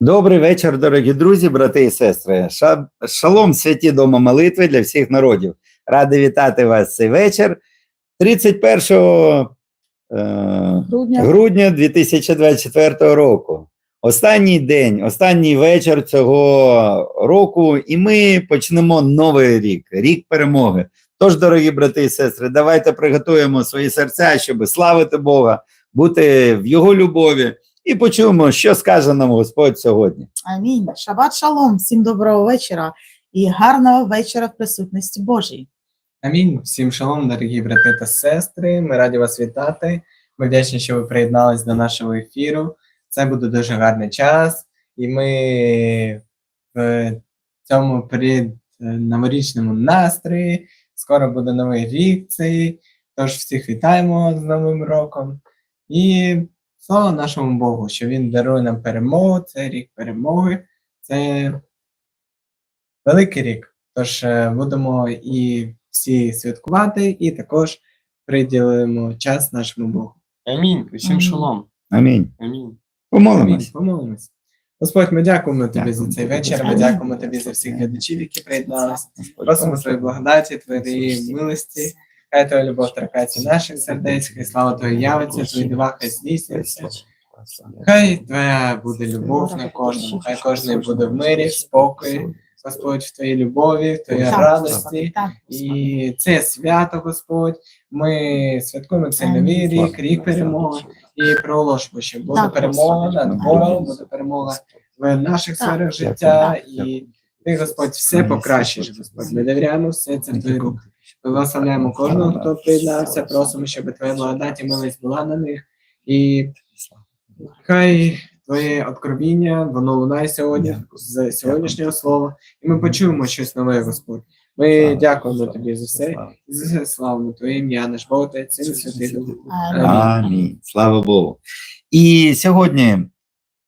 Добрий вечір, дорогі друзі, брати і сестри. Ша- Шалом, святі дома молитви для всіх народів. Радий вітати вас цей вечір. 31 е, Грудня. грудня 2024 року. Останній день, останній вечір цього року, і ми почнемо новий рік, рік перемоги. Тож, дорогі брати і сестри, давайте приготуємо свої серця, щоб славити Бога, бути в Його любові, і почуємо, що скаже нам Господь сьогодні. Амінь. Шабат шалом. Всім доброго вечора і гарного вечора в присутності Божій. Амінь. Всім шалом, дорогі брати та сестри. Ми раді вас вітати. Ми вдячні, що ви приєднались до нашого ефіру. Це буде дуже гарний час, і ми в цьому перед новорічному настрої. Скоро буде новий рік цей. Тож всіх вітаємо з Новим роком. І слава нашому Богу, що Він дарує нам перемогу. Це рік перемоги. Це великий рік. Тож е, будемо і всі святкувати, і також приділимо час нашому Богу. Амінь. Усім Амінь. шалом. Амінь. Амінь. Амінь. Помолимось. Помолимось. Господь, ми дякуємо тобі за цей вечір. Ми дякуємо тобі за всіх глядачів, які приєдналися. Просимо твої благодаті, твоєї милості. Хай твоя любов торкається наших сердець, хай слава твоя явиться, твої дива хай здійснюються. Хай твоя буде любов на кожному, хай кожен буде в мирі, в спокої, Господь, в твоїй любові, в твоїй радості. І це свято, Господь. Ми святкуємо цей новий рік, рік перемоги, і проголошуємо, що буде перемога над ворогом, буде перемога в наших сферах життя, і ти, Господь, все покращиш, Господь. Ми довіряємо все це в твої руки. Благословляємо кожного, хто приєднався, просимо, щоб твоя благодать і милість була на них. І хай твоє откровіння, воно лунає сьогодні з сьогоднішнього слова, і ми почуємо щось нове, Господь. Ми дякуємо тобі за все, і за славно Твоє ім'я, наш Бог, Отець, Син Святий Дух. Амінь. Амінь. Слава Богу. І сьогодні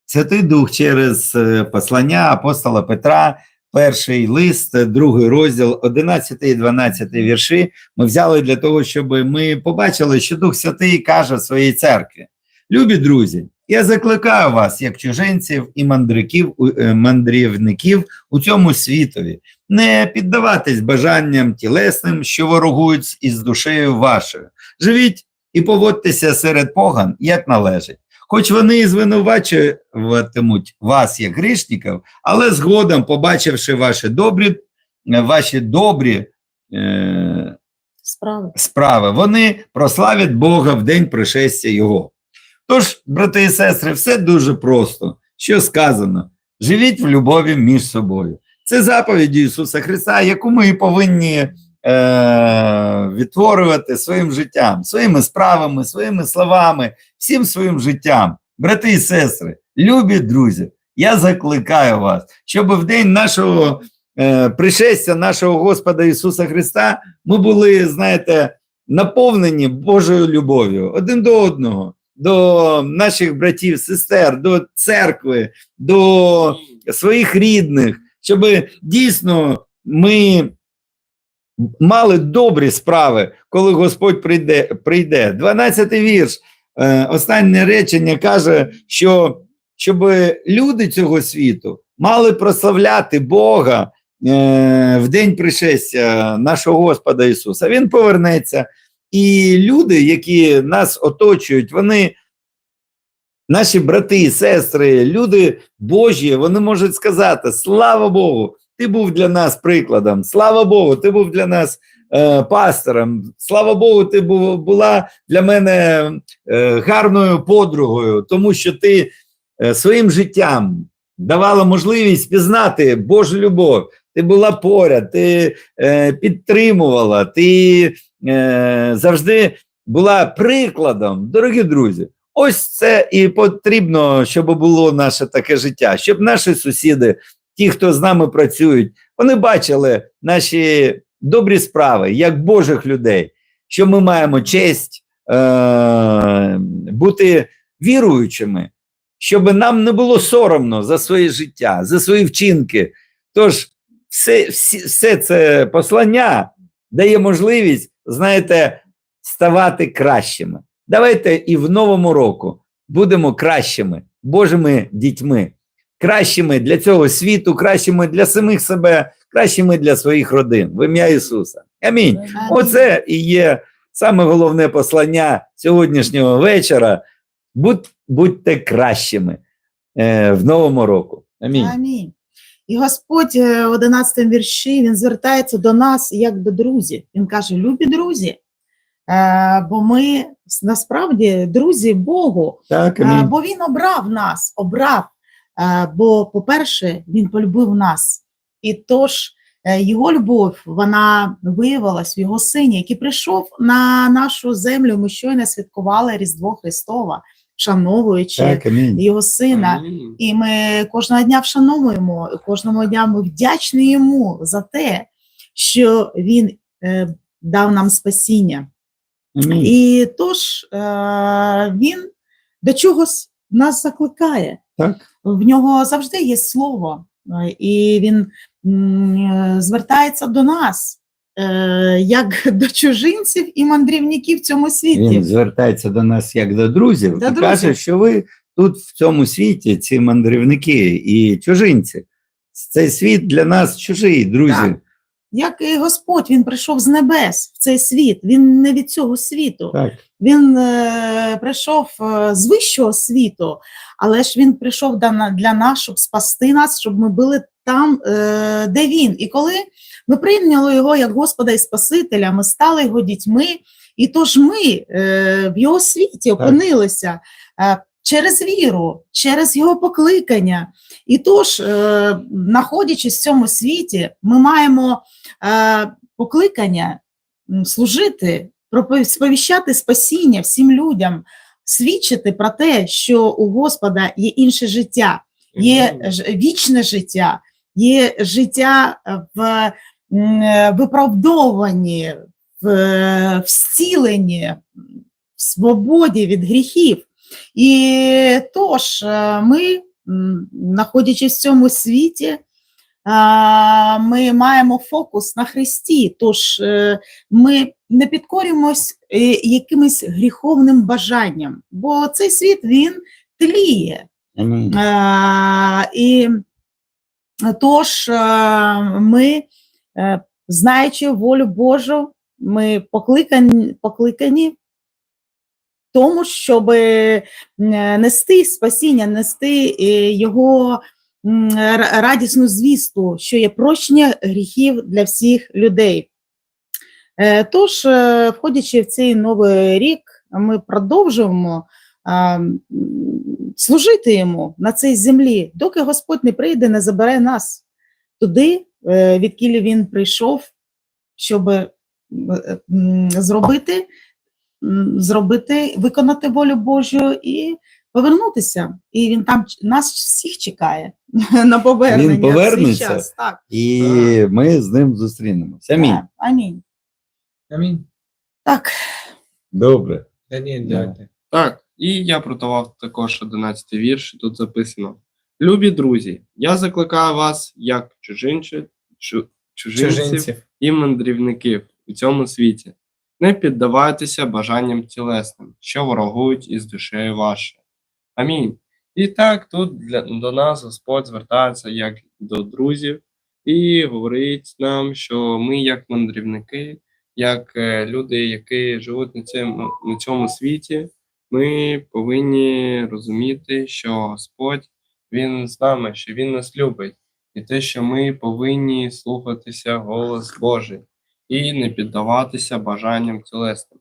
Святий Дух через е, послання апостола Петра, перший лист, другий розділ, 11 і 12 вірші, ми взяли для того, щоб ми побачили, що Дух Святий каже своїй церкві. Любі друзі, я закликаю вас, як чужинців і мандриків, е, мандрівників у цьому світові, не піддаватись бажанням тілесним, що ворогують із душею вашою. Живіть і поводьтеся серед поган, як належить. Хоч вони і звинувачуватимуть вас як грішників, але згодом, побачивши ваші добрі, е, ваші добрі е, Справи. справи, вони прославлять Бога в день пришестя Його. Тож, брати і сестри, все дуже просто. Що сказано? Живіть в любові між собою. Це заповідь Ісуса Христа, яку ми повинні е, відтворювати своїм життям, своїми справами, своїми словами, всім своїм життям. Брати і сестри, любі друзі, я закликаю вас, щоб в день нашого е, пришестя нашого Господа Ісуса Христа ми були, знаєте, наповнені Божою любов'ю один до одного, до наших братів, сестер, до церкви, до своїх рідних, щоб дійсно ми мали добрі справи, коли Господь прийде. прийде. 12-й вірш, е, останнє речення каже, що щоб люди цього світу мали прославляти Бога е, в день пришестя нашого Господа Ісуса. Він повернеться, і люди, які нас оточують, вони. Наші брати і сестри, люди Божі, вони можуть сказати: Слава Богу, ти був для нас прикладом. Слава Богу, ти був для нас е, пастором. Слава Богу, ти був, була для мене е, гарною подругою, тому що ти е, своїм життям давала можливість пізнати Божу любов. Ти була поряд, ти е, підтримувала, ти е, завжди була прикладом, дорогі друзі. Ось це і потрібно, щоб було наше таке життя, щоб наші сусіди, ті, хто з нами працюють, вони бачили наші добрі справи як Божих людей, що ми маємо честь е- бути віруючими, щоб нам не було соромно за своє життя, за свої вчинки. Тож, все, всі, все це послання дає можливість, знаєте, ставати кращими. Давайте і в новому року будемо кращими Божими дітьми. Кращими для цього світу, кращими для самих себе, кращими для своїх родин. В ім'я Ісуса. Амінь. Оце і є саме головне послання сьогоднішнього вечора. Будь, будьте кращими е, в новому року. Амінь. Амінь. І Господь е, в 11 вірші він звертається до нас як до друзів. Він каже: любі друзі, е, бо ми насправді друзі Богу, Так, Е, бо він обрав нас, обрав. Е, Бо, по-перше, він полюбив нас. І тож е, його любов вона виявилась в його сині, який прийшов на нашу землю. Ми щойно святкували Різдво Христова, вшановуючи Так, його сина. Амінь. І ми кожного дня вшановуємо, кожного дня ми вдячні йому за те, що він е, дав нам спасіння. Амінь. І тож е, він до чогось нас закликає. Так. В нього завжди є слово, е, і він е, звертається до нас, е, як до чужинців і мандрівників в цьому світі. Він звертається до нас як до друзів До і друзів. каже, що ви тут в цьому світі, ці мандрівники і чужинці. Цей світ для нас чужий, друзі. Так. Як і Господь, він прийшов з небес в цей світ, він не від цього світу. Так. Він е, прийшов е, з вищого світу, але ж він прийшов для нас, щоб спасти нас, щоб ми були там, е, де він. І коли ми прийняли його як Господа і Спасителя, ми стали його дітьми, і тож ми е, в його світі опинилися е, через віру, через його покликання. І тож, е, знаходячись в цьому світі, ми маємо е, покликання служити, сповіщати спасіння всім людям, свідчити про те, що у Господа є інше життя, є вічне життя, є життя в е, в, в зціленні, в свободі від гріхів. І тож ми, знаходячись в цьому світі, ми маємо фокус на Христі, тож е, ми не підкорюємось е, якимось гріховним бажанням, бо цей світ він тліє. А, і тож е, ми, знаючи волю Божу, ми покликані, покликані тому, щоб нести спасіння, нести е, його радісну звісту, що є прощення гріхів для всіх людей. Е, Тож, е, входячи в цей новий рік, ми продовжуємо служити йому на цій землі, доки Господь не прийде, не забере нас туди, е, відкілі він прийшов, щоб е, зробити, зробити, виконати волю Божу і повернутися. І він там ч- нас всіх чекає на повернення. Він повернеться? час. Так. І ми з ним зустрінемося. Амінь. Так, Амінь. Амінь. Так, Добре. Дані, Да. дякую. Так, і я протував також 11 вірш, тут записано. Любі друзі, я закликаю вас, як чужинчі, чу, чужинців, Чужинців. і мандрівників у цьому світі. Не піддавайтеся бажанням тілесним, що ворогують із душею вашою. Амінь. І так тут для, до нас Господь звертається як до друзів і говорить нам, що ми, як мандрівники, як е, люди, які живуть на цьому, на цьому світі, ми повинні розуміти, що Господь Він з нами, що Він нас любить, і те, що ми повинні слухатися голос Божий і не піддаватися бажанням тілесним.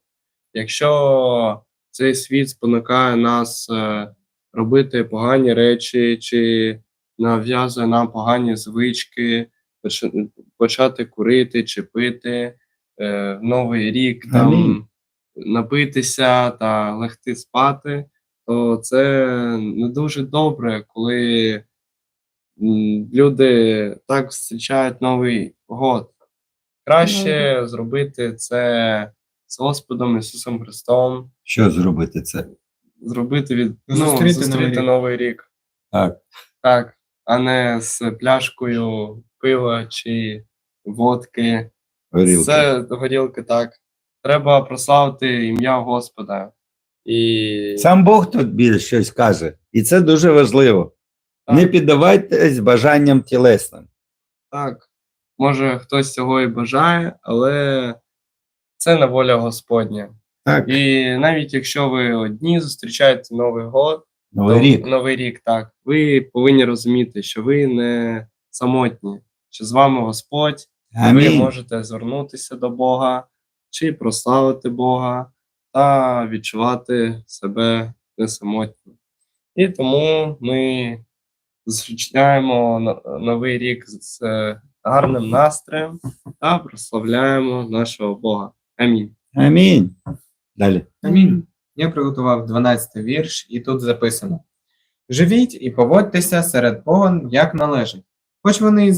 Якщо цей світ спонукає нас е, робити погані речі, чи нав'язує нам погані звички, почати курити чи пити е, в новий рік, там напитися та легти спати, то це не дуже добре, коли люди так зустрічають Новий год. Краще зробити це з Господом Ісусом Христом, Що зробити це? зробити від Зустріти ну, зустріти Новий рік. Новий рік. Так. Так, а не з пляшкою пива чи водки. Горілки. Це горілки, так. Треба прославити ім'я Господа. І Сам Бог тут більше щось каже, і це дуже важливо. Так. Не піддавайтесь бажанням тілесним. Так, може хтось цього і бажає, але це не воля Господня. Так, І навіть якщо ви одні зустрічаєте Новий год, новий то- рік. Новий рік, так, ви повинні розуміти, що ви не самотні, що з вами Господь, і ви можете звернутися до Бога чи прославити Бога та відчувати себе не самотнім. І тому ми зустрічаємо новий рік з гарним настроєм та прославляємо нашого Бога. Амінь. Амінь. Далі. Амінь. Я приготував 12 вірш, і тут записано: Живіть і поводьтеся серед погон, як належить. Хоч вони і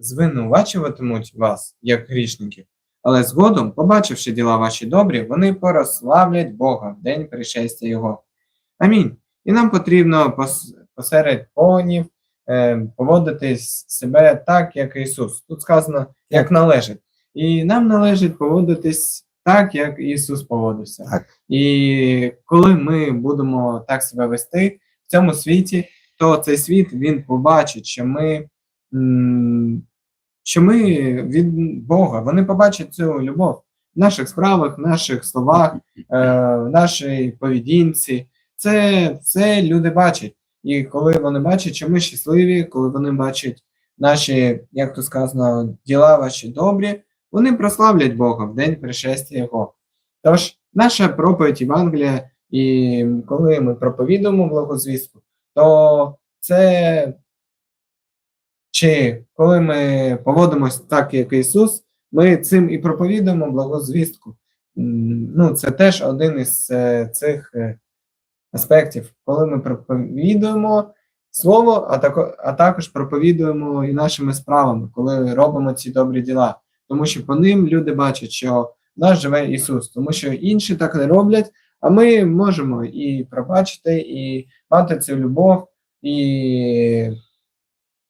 звинувачуватимуть, вас, як грішників, але згодом, побачивши діла ваші добрі, вони прославлять Бога в день пришестя Його. Амінь. І нам потрібно пос- посеред погонів е, поводитись себе так, як Ісус. Тут сказано, як належить. І нам належить поводитись так, як Ісус поводився. Так. І коли ми будемо так себе вести в цьому світі, то цей світ він побачить, що ми, що ми від Бога. Вони побачать цю любов в наших справах, в наших словах, е, в нашій поведінці. Це все люди бачать. І коли вони бачать, що ми щасливі, коли вони бачать наші, як то сказано, діла ваші добрі, вони прославлять Бога в день пришестя Його. Тож, наша проповідь Євангелія, і коли ми проповідуємо благозвістку, то це чи коли ми поводимось так, як Ісус, ми цим і проповідуємо благозвістку. Ну, це теж один із е, цих е, аспектів, коли ми проповідуємо слово, а, тако, а також проповідуємо і нашими справами, коли робимо ці добрі діла. Тому що по ним люди бачать, що в нас живе Ісус, тому що інші так не роблять, а ми можемо і пробачити, і мати цю любов, і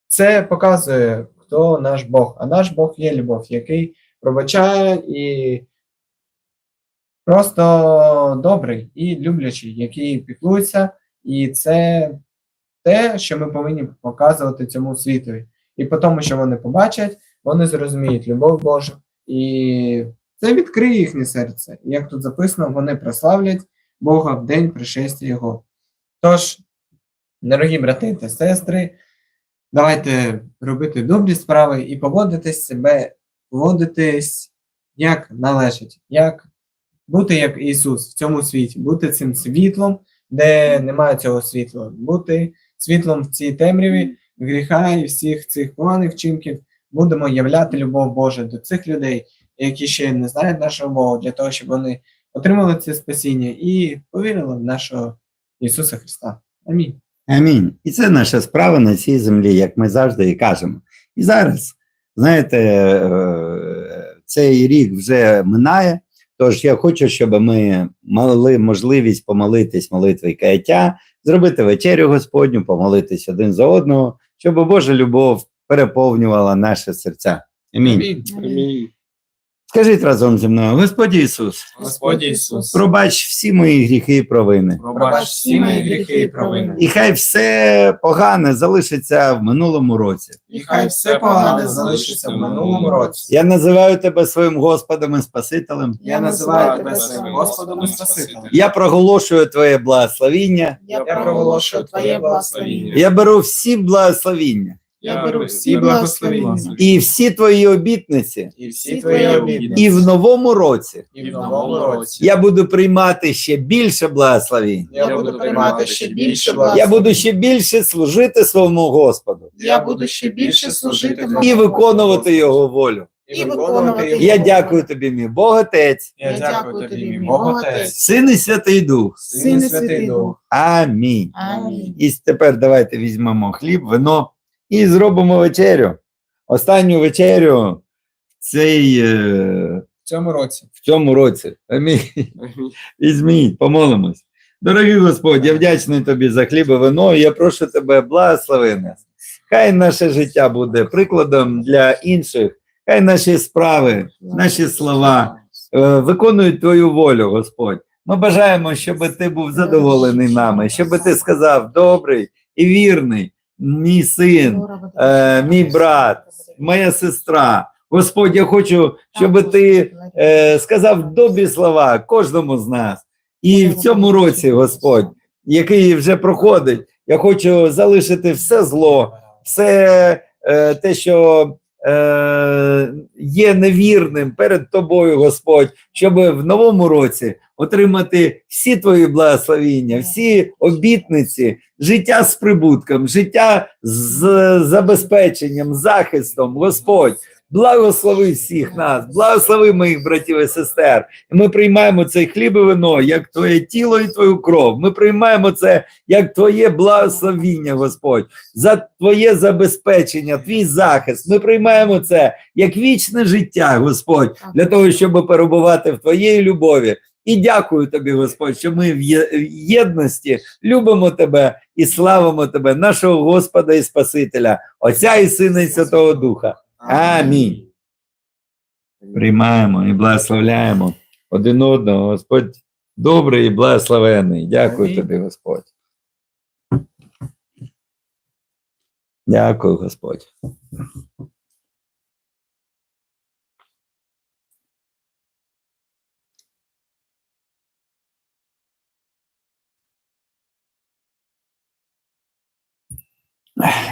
це показує, хто наш Бог. А наш Бог є любов, який пробачає і просто добрий і люблячий, який піклується, і це те, що ми повинні показувати цьому світові. І по тому, що вони побачать, вони зрозуміють любов Божу, і це відкриє їхнє серце. Як тут записано, вони прославлять Бога в день пришестя Його. Тож, дорогі брати та сестри, давайте робити добрі справи і поводитись себе, поводитись як належить, як бути як Ісус в цьому світі, бути цим світлом, де немає цього світла, бути світлом в цій темряві гріха і всіх цих поганих вчинків. Будемо являти любов Божу до цих людей, які ще не знають нашого Бога, для того, щоб вони отримали це спасіння і повірили в нашого Ісуса Христа. Амінь. Амінь. І це наша справа на цій землі, як ми завжди і кажемо. І зараз, знаєте, е, цей рік вже минає. Тож я хочу, щоб ми мали можливість помолитись молитвою каяття, зробити вечерю Господню, помолитись один за одного, щоб Божа любов переповнювала наші серця. Амінь. Амінь. Скажіть разом зі мною, Господь Ісус, Господь Ісус, пробач всі мої гріхи і провини. пробач всі мої гріхи і провини. І хай все погане залишиться в минулому році. І хай все погане залишиться в минулому році. Я називаю тебе своїм Господом і Спасителем. Я називаю тебе своїм Господом і Спасителем. Я проголошую Твоє благословіння. Я проголошую Твоє благословіння. Я беру всі благословіння Я беру всі благословіння. і всі твої обітниці, І всі твої обітниці. і в новому році І в новому році. я буду приймати ще більше благословінь. Я буду приймати ще більше Я буду ще більше служити своєму Господу Я буду ще більше служити і виконувати його волю. І виконувати Я дякую тобі, мій Бог Отець, Я дякую тобі, мій Бог Отець, Син і Святий Дух. Син і Святий Дух. Амінь. Амінь. І тепер давайте візьмемо хліб, вино і зробимо вечерю. Останню вечерю в цей, е, В цьому році. в цьому році. Амінь. Візьміть, помолимось. Дорогий Господь, я вдячний тобі за хліб і вино. і Я прошу тебе, благослови нас. Хай наше життя буде прикладом для інших, хай наші справи, наші слова е, виконують твою волю, Господь. Ми бажаємо, щоб ти був задоволений нами, щоб ти сказав добрий і вірний, мій син, е, мій брат, моя сестра. Господь, я хочу, щоб ти е, сказав добрі слова кожному з нас. І в цьому році, Господь, який вже проходить, я хочу залишити все зло, все е, те, що е, є невірним перед тобою, Господь, щоб в новому році отримати всі твої благословіння, всі обітниці, життя з прибутком, життя з забезпеченням, захистом, Господь. Благослови всіх нас, благослови моїх братів і сестер. Ми приймаємо цей хліб і вино, як твоє тіло і твою кров. Ми приймаємо це як твоє благословіння, Господь, за твоє забезпечення, твій захист. Ми приймаємо це як вічне життя, Господь, для того, щоб перебувати в твоїй любові. І дякую тобі, Господь, що ми в єдності любимо тебе і славимо тебе, нашого Господа і Спасителя, Отця і Сина і Святого Духа. Амінь. Приймаємо і благословляємо один одного. Господь добрий і благословений. Дякую Амінь. тобі, Господь. Дякую, Господь.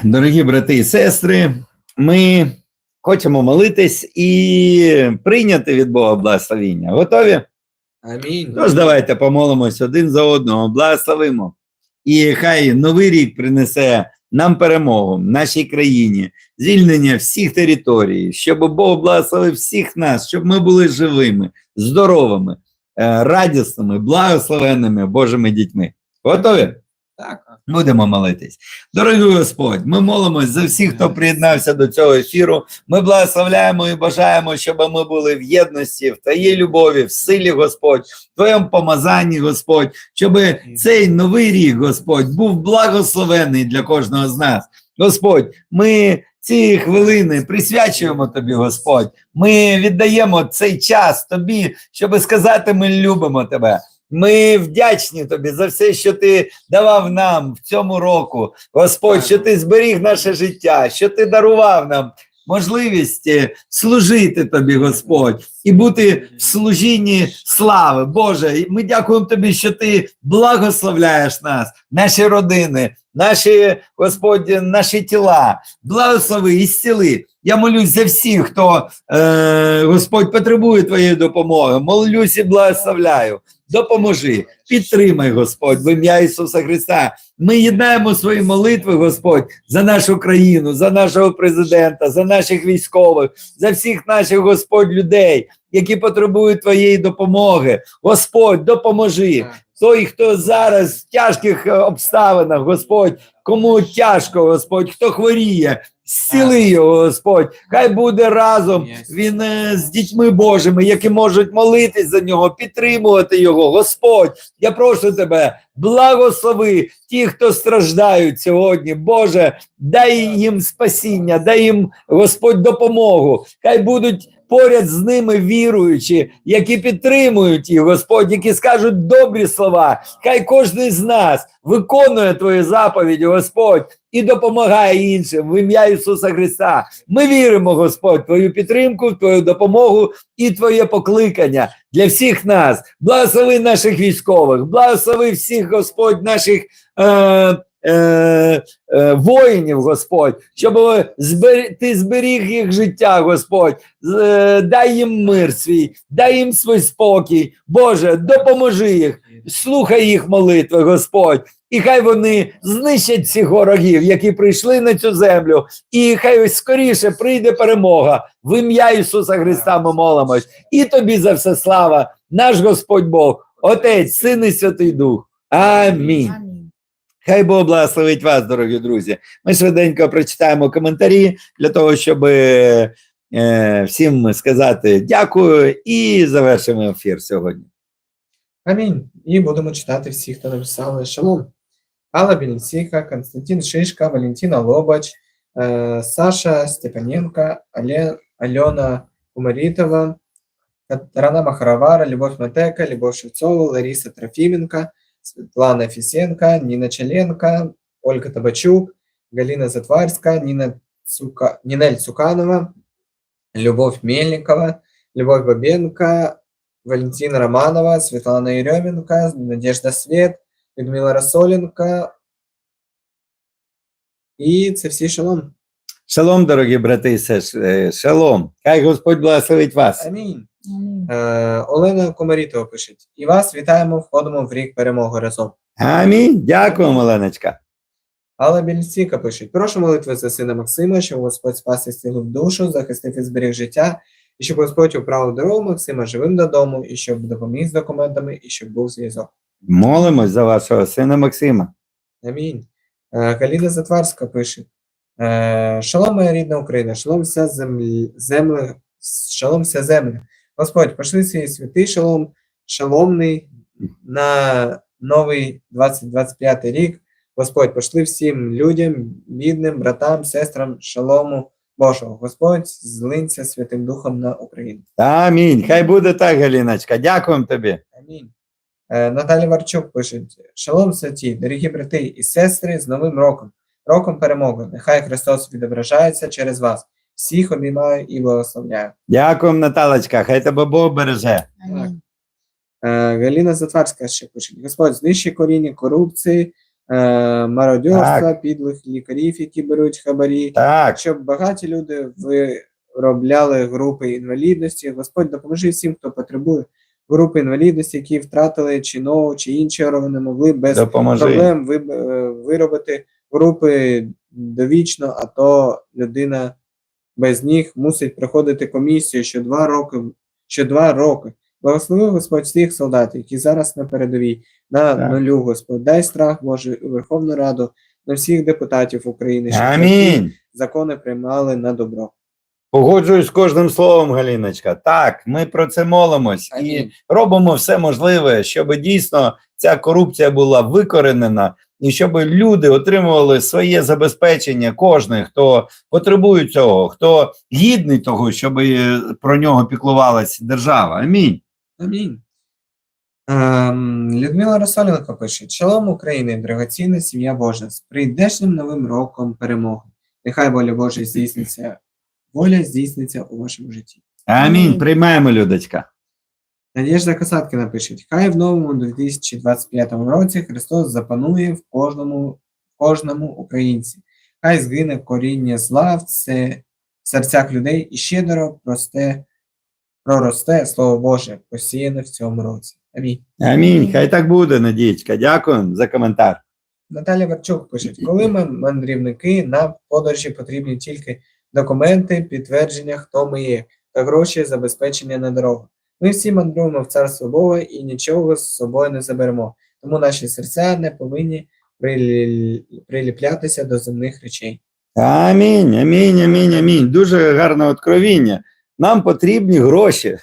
Дорогі брати і сестри, ми хочемо молитись і прийняти від Бога благословіння. Готові? Амінь. Тож давайте помолимось один за одного, благословимо. І хай новий рік принесе нам перемогу, нашій країні, звільнення всіх територій, щоб Бог благословив всіх нас, щоб ми були живими, здоровими, е, радісними, благословенними Божими дітьми. Готові? Так. Будемо молитись. Дорогий Господь, ми молимось за всіх, хто приєднався до цього ефіру. Ми благословляємо і бажаємо, щоб ми були в єдності, в Твоїй любові, в силі, Господь, в Твоєму помазанні, Господь, щоб цей новий рік, Господь, був благословений для кожного з нас. Господь, ми ці хвилини присвячуємо Тобі, Господь. Ми віддаємо цей час Тобі, щоб сказати, ми любимо Тебе. Ми вдячні тобі за все, що ти давав нам в цьому року, Господь, що ти зберіг наше життя, що ти дарував нам можливість служити тобі, Господь, і бути в служінні слави. Боже, ми дякуємо тобі, що ти благословляєш нас, наші родини, наші, Господь, наші тіла. Благослови і зціли. Я молюсь за всіх, хто, е, Господь, потребує твоєї допомоги. Молюсь і благословляю. Допоможи, підтримай, Господь, в ім'я Ісуса Христа. Ми єднаємо свої молитви, Господь, за нашу країну, за нашого президента, за наших військових, за всіх наших Господь людей, які потребують Твоєї допомоги. Господь, допоможи. Той, хто зараз в тяжких е, обставинах, Господь, кому тяжко, Господь, хто хворіє, зціли його, Господь. Хай буде разом він е, з дітьми Божими, які можуть молитись за нього, підтримувати його. Господь, я прошу тебе, благослови ті, хто страждають сьогодні. Боже, дай їм спасіння, дай їм Господь допомогу. Хай будуть поряд з ними віруючі, які підтримують їх, Господь, які скажуть добрі слова. Хай кожен з нас виконує твої заповіді, Господь, і допомагає іншим в ім'я Ісуса Христа. Ми віримо, Господь, твою підтримку, твою допомогу і твоє покликання для всіх нас. Благослови наших військових, благослови всіх, Господь, наших. Е, Е, е, воїнів, Господь, щоб збер... ти зберіг їх життя, Господь, е, дай їм мир свій, дай їм свій спокій. Боже, допоможи їх, слухай їх молитви, Господь, і хай вони знищать всіх ворогів, які прийшли на цю землю, і хай ось скоріше прийде перемога. В ім'я Ісуса Христа ми молимось. І тобі за все слава, наш Господь Бог, Отець, Син і Святий Дух. Амінь. Хай Бог благословить вас, дорогі друзі. Ми швиденько прочитаємо коментарі для того, щоб е, всім сказати дякую і завершимо ефір сьогодні. Амінь. І будемо читати всіх, хто написали шалом. Алла Беленсіка, Константин Шишка, Валентина Лобач, е, Саша Степаненко, Але, Альона Умарітова, Рана Махаравара, Любов Матека, Любов Шевцова, Лариса Трофименко, Светлана Фисенко, Нина Челенко, Ольга Табачук, Галина Затварська, Ніна Цука... Нінель Цуканова, Любов Мельникова, Любов Бабенко, Валентина Романова, Світлана Єрьоменко, Надежда Свет, Людмила Росоленко. І це всі шалом. Шалом, дорогі брати і сестри, шалом. Хай Господь благословить вас. Амінь. Амінь. Е, Олена Комарітова пише: І вас вітаємо, входимо в рік перемоги разом. Амінь. Дякуємо, Оленочка. Алла Більціка пише: прошу молитви за сина Максима, щоб Господь спас і зцілив душу, захистив і зберіг життя, і щоб Господь управив дорогу Максима живим додому, і щоб допоміг з документами, і щоб був зв'язок. Молимось за вашого сина Максима. Амінь. Е, Галіна Затварська пише: е, Шалом, моя рідна Україна, шалом вся землі, земля, шалом вся земля. Господь, пошли свій святий шалом, шаломний на новий 2025 рік. Господь, пошли всім людям, бідним, братам, сестрам, шалому Божого. Господь, злинься Святим Духом на Україну. Амінь. Хай буде так, Галіночка. Дякуємо тобі. Амінь. Е, Наталя Варчук пише: Шалом святі, дорогі брати і сестри, з Новим роком, роком перемоги. Нехай Христос відображається через вас. Всіх обіймаю і благословляю. Дякуємо, Наталочка. Хай тебе Бог береже. Амінь. Е, Галіна Затварська ще пише: Господь, знищи коріння корупції, е, мародьорства, підлих лікарів, які беруть хабарі, Так, щоб багаті люди виробляли групи інвалідності. Господь допоможи всім, хто потребує групи інвалідності, які втратили чи ногу, чи інші органи могли без допоможи. проблем е, виробити групи довічно, а то людина без ніг мусить проходити комісію що два роки. Що два роки. Благослови Господь всіх солдатів, які зараз на передовій, на Так. нулю, Господь, дай страх Божий у Верховну Раду, на всіх депутатів України, щоб Амінь. закони приймали на добро. Погоджуюсь з кожним словом, Галіночка. Так, ми про це молимось і робимо все можливе, щоб дійсно ця корупція була викоренена, і щоб люди отримували своє забезпечення, кожен, хто потребує цього, хто гідний того, щоб е, про нього піклувалася держава. Амінь. Амінь. Ем, Людмила Росоленко пише: Шалом України, драгоцінна сім'я Божа, з прийдешнім новим роком перемоги. Нехай воля Божа здійсниться, воля здійсниться у вашому житті. Амінь. Амінь. Приймаємо, Людочка. Надежда Касаткіна пише: Хай в новому 2025 році Христос запанує в кожному, в кожному українці. Хай згине коріння зла в це- в серцях людей і щедро просте, проросте Слово Боже, посіяне в цьому році. Амінь. Амінь. Хай так буде, Надієчка. Дякую за коментар. Наталя Верчук пише: коли ми мандрівники, нам в подорожі потрібні тільки документи, підтвердження, хто ми є, та гроші забезпечення на дорогу. Ми всі мандруємо в царство Бога і нічого з собою не заберемо, тому наші серця не повинні прилі- приліплятися до земних речей. Амінь, амінь, амінь, амінь. Дуже гарне откровіння. Нам потрібні гроші.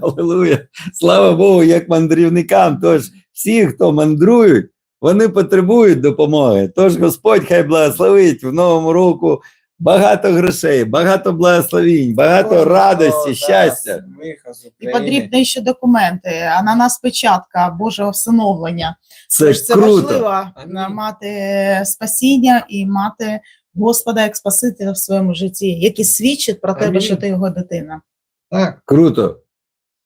Алілуя. Слава Богу, як мандрівникам. Тож всі, хто мандрують, вони потребують допомоги. Тож Господь хай благословить в новому року багато грошей, багато благословінь, багато Кожен, радості, хто щастя. І потрібні ще документи, а на нас печатка Божого всиновлення. Це Тож це круто. важливо Амінь. е, мати спасіння і мати Господа як Спасителя в своєму житті, який свідчить про тебе, Амінь. що ти його дитина. Так. Круто.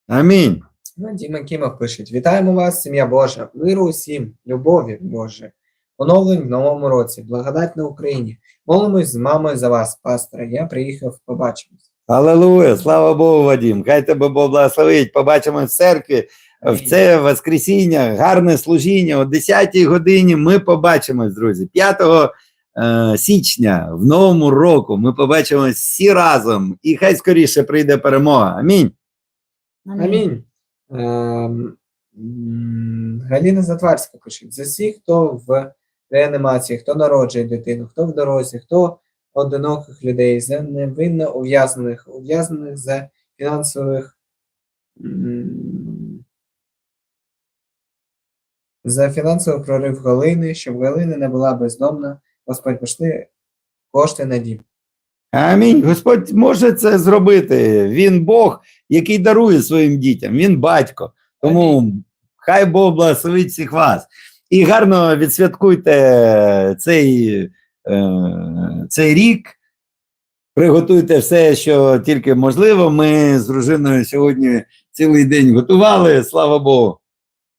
Амінь. Ну, Діма Кімов пише: Вітаємо вас, сім'я Божа, миру усім, любові Боже, оновлень в новому році, благодать на Україні. Молимось з мамою за вас, пастора. Я приїхав, побачимось. Алілуя. Слава Богу, Вадим. Хай тебе Бог благословить. Побачимо в церкві. В це Воскресіння, гарне служіння о 10-й годині. Ми побачимось, друзі. 5 е, січня в новому року ми побачимось всі разом. І хай скоріше прийде перемога. Амінь. Амінь. Ем, Галіна Затварська пише: за всіх, хто в реанімації, хто народжує дитину, хто в дорозі, хто одиноких людей, за невинно ув'язнених, ув'язнених за фінансових. За фінансовий прорив Галини, щоб Галина не була бездомна, Господь пошли кошти на дім. Амінь. Господь може це зробити. Він Бог, який дарує своїм дітям. Він батько. Тому хай Бог благословить всіх вас. І гарно відсвяткуйте цей е, цей рік. Приготуйте все, що тільки можливо. Ми з дружиною сьогодні цілий день готували, слава Богу.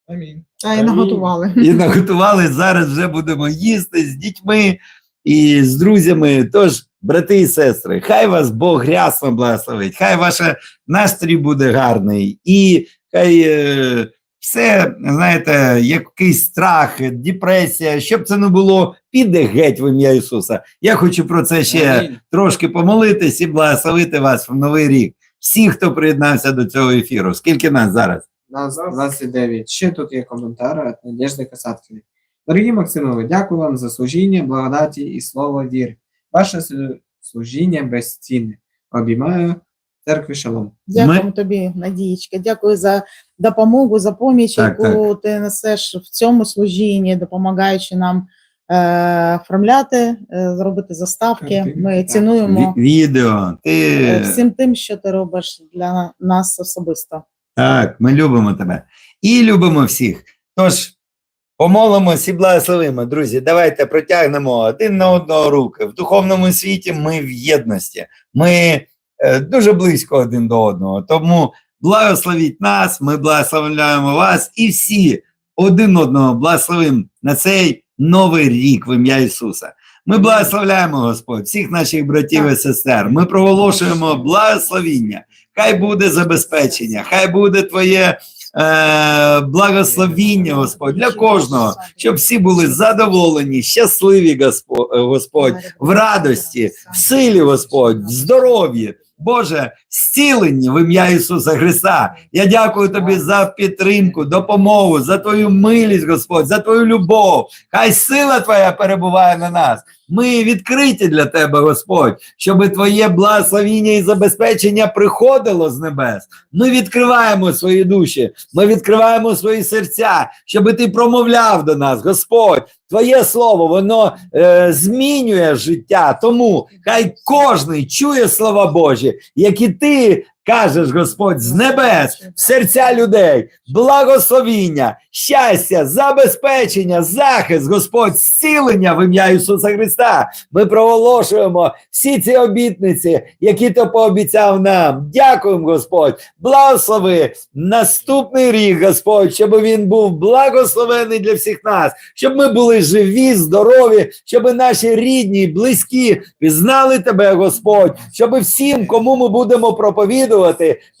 Амінь. А і наготували. І наготували. Зараз вже будемо їсти з дітьми і з друзями. Тож, брати і сестри, хай вас Бог рясно благословить, хай ваш настрій буде гарний, і хай е, все, знаєте, якийсь страх, депресія, щоб це не було, піде геть в ім'я Ісуса. Я хочу про це ще Амінь. трошки помолитись і благословити вас в новий рік. Всі, хто приєднався до цього ефіру. Скільки нас зараз? Нас 29. Ще тут є коментар від Надежди Касаткіної. Дорогі Максимові, дякую вам за служіння, благодаті і слово віри. Ваше слу- служіння безцінне. Обіймаю церкві Шалом. Дякую тобі, Надієчка. Дякую за допомогу, за поміч, Так, яку ти несеш в цьому служінні, допомагаючи нам е, оформляти, е, зробити заставки. Ми так. цінуємо відео. Ти... е, всім тим, що ти робиш для нас особисто. Так, ми любимо тебе. І любимо всіх. Тож, помолимось і благословимо, друзі. Давайте протягнемо один на одного руки. В духовному світі ми в єдності. Ми е, дуже близько один до одного. Тому благословіть нас, ми благословляємо вас і всі один одного благословимо на цей новий рік в ім'я Ісуса. Ми благословляємо Господь, всіх наших братів і сестер. Ми проголошуємо благословіння. Хай буде забезпечення, хай буде Твоє е, благословіння, Господь, для кожного, щоб всі були задоволені, щасливі, Господь, Господь в радості, в силі, Господь, в здоров'ї. Боже, зцілені в ім'я Ісуса Христа. Я дякую тобі за підтримку, допомогу, за твою милість, Господь, за твою любов. Хай сила Твоя перебуває на нас. Ми відкриті для Тебе, Господь, щоб Твоє благословіння і забезпечення приходило з небес. Ми відкриваємо свої душі, ми відкриваємо свої серця, щоб Ти промовляв до нас, Господь. Твоє слово, воно е, змінює життя. Тому хай кожний чує слова Божі, які ти кажеш, Господь, з небес, в серця людей, благословіння, щастя, забезпечення, захист, Господь, зцілення в ім'я Ісуса Христа. Ми проголошуємо всі ці обітниці, які ти пообіцяв нам. Дякуємо, Господь. Благослови наступний рік, Господь, щоб він був благословений для всіх нас, щоб ми були живі, здорові, щоб наші рідні, близькі пізнали тебе, Господь, щоб всім, кому ми будемо проповідувати,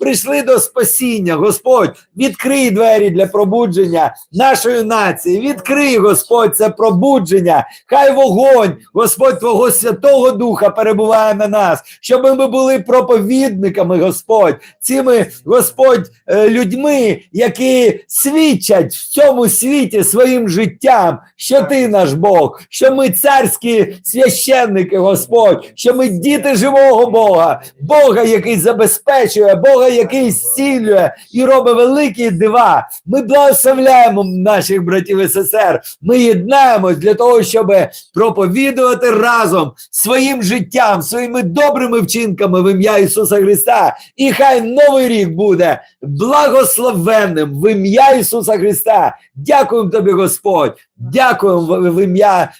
прийшли до спасіння. Господь, відкрий двері для пробудження нашої нації. Відкрий, Господь, це пробудження. Хай вогонь, Господь, Твого Святого Духа перебуває на нас, щоб ми були проповідниками, Господь, цими, Господь, е, людьми, які свідчать в цьому світі своїм життям, що ти наш Бог, що ми царські священники, Господь, що ми діти живого Бога, Бога, який забезпечує, Бога, який зцілює і робить великі дива. Ми благословляємо наших братів і сестер. Ми єднаємось для того, щоб проповідувати разом своїм життям, своїми добрими вчинками в ім'я Ісуса Христа. І хай новий рік буде благословенним в ім'я Ісуса Христа. Дякуємо тобі, Господь. Дякуємо в, ім'я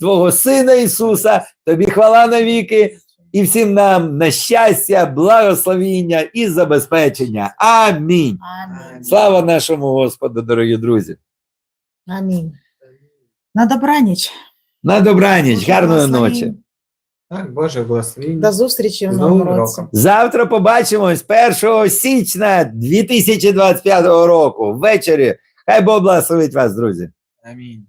Твого Сина Ісуса. Тобі хвала навіки. І всім нам на щастя, благословіння і забезпечення. Амінь. Амінь. Слава нашому Господу, дорогі друзі. Амінь. На добраніч. На добраніч, гарної ночі. Так, Боже, благословіння. До зустрічі в новому році. Завтра побачимось 1 січня 2025 року ввечері. Хай Бог благословить вас, друзі. Амінь.